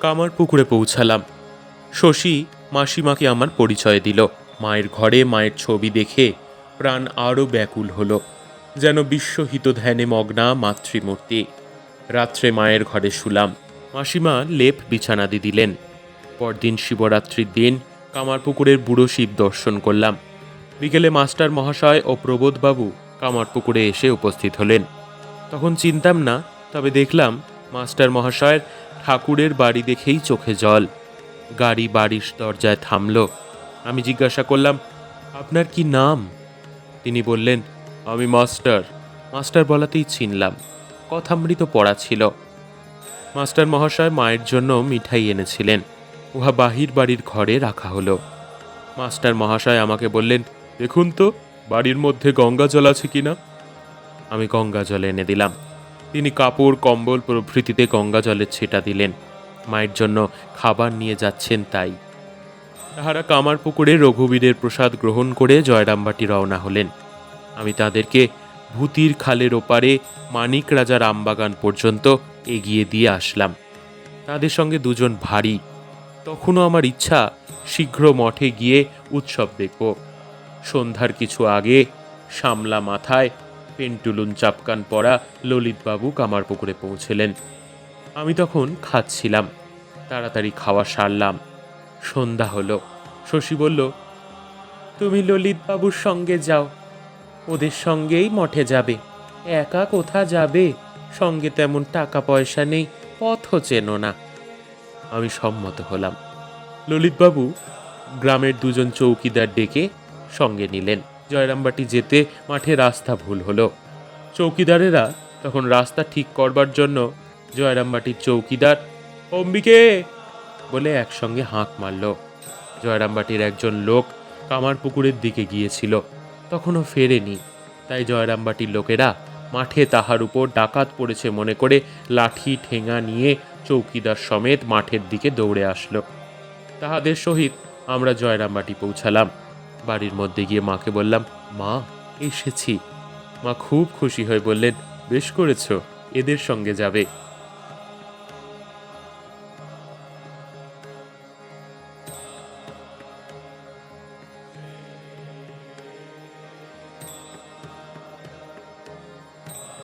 কামার পুকুরে পৌঁছালাম। শশী মাসিমাকে আমার পরিচয় দিল। মায়ের ঘরে মায়ের ছবি দেখে প্রাণ আরও ব্যাকুল হলো, যেন বিশ্বহিত ধ্যানে মগ্না মাতৃমূর্তি। রাত্রে মায়ের ঘরে শুলাম। মাসিমা লেপ বিছানাদি দিলেন। পরদিন শিবরাত্রির দিন কামারপুকুরের বুড়ো শিব দর্শন করলাম। বিকেলে মাস্টার মহাশয় ও প্রবোধবাবু কামারপুকুরে এসে উপস্থিত হলেন। তখন চিনতাম না, তবে দেখলাম মাস্টার মহাশয়ের ঠাকুরের বাড়ি দেখেই চোখে জল। গাড়ি বাড়ির দরজায় থামল। আমি জিজ্ঞাসা করলাম, আপনার কি নাম? তিনি বললেন, আমি মাস্টার। মাস্টার বলাতেই চিনলাম, কথামৃত পড়া ছিল। মাস্টার মহাশয় মায়ের জন্য মিঠাই এনেছিলেন, উহা বাহির বাড়ির ঘরে রাখা হলো। মাস্টার মহাশয় আমাকে বললেন, দেখুন তো, বাড়ির মধ্যে গঙ্গা জল আছে কিনা? আমি গঙ্গা জল এনে দিলাম। তিনি কাপড়, কম্বল প্রভৃতিতে গঙ্গা জলের ছেটা দিলেন। মায়ের জন্য খাবার নিয়ে যাচ্ছেন তাই। তাহারা কামার পুকুরে রঘুবীরের প্রসাদ গ্রহণ করে জয়রামবাটি রওনা হলেন। আমি তাদেরকে ভূতির খালের ওপারে মানিক রাজার আমবাগান পর্যন্ত এগিয়ে দিয়ে আসলাম। তাদের সঙ্গে দুজন ভারী। তখনও আমার ইচ্ছা, শীঘ্র মঠে গিয়ে উৎসব দেখব। সন্ধ্যার কিছু আগে, সামলা মাথায় পেন্টুলুন চাপকান পরা ললিতবাবু কামারপুকুরে পৌঁছলেন। আমি তখন খাচ্ছিলাম, তাড়াতাড়ি খাওয়া সারলাম। সন্ধ্যা হলো, শশী বলল, তুমি ললিতবাবুর সঙ্গে যাও, ওদের সঙ্গেই মঠে যাবে, একা কোথা যাবে? সঙ্গে তেমন টাকা পয়সা নেই, পথও চেনো না। আমি সম্মত হলাম। ললিতবাবু গ্রামের দুজন চৌকিদার ডেকে সঙ্গে নিলেন। জয়রামবাটি যেতে মাঠে রাস্তা ভুল হলো। চৌকিদারেরা তখন রাস্তা ঠিক করবার জন্য জয়রামবাটির চৌকিদার, অম্বিকে! বলে একসঙ্গে হাঁক মারল। জয়রামবাটির একজন লোক কামার পুকুরের দিকে গিয়েছিল, তখনও ফেরেনি। তাই জয়রামবাটির লোকেরা মাঠে তাহার উপর ডাকাত পড়েছে মনে করে লাঠি, ঠেঙা নিয়ে চৌকিদার সমেত মাঠের দিকে দৌড়ে আসলো। তাহাদের সহিত আমরা জয়রামবাটি পৌঁছালাম। বাড়ির মধ্যে গিয়ে মাকে বললাম, মা, এসেছি। মা খুব খুশি হয়ে বললেন, বেশ করেছ, এদের সঙ্গে যাবে।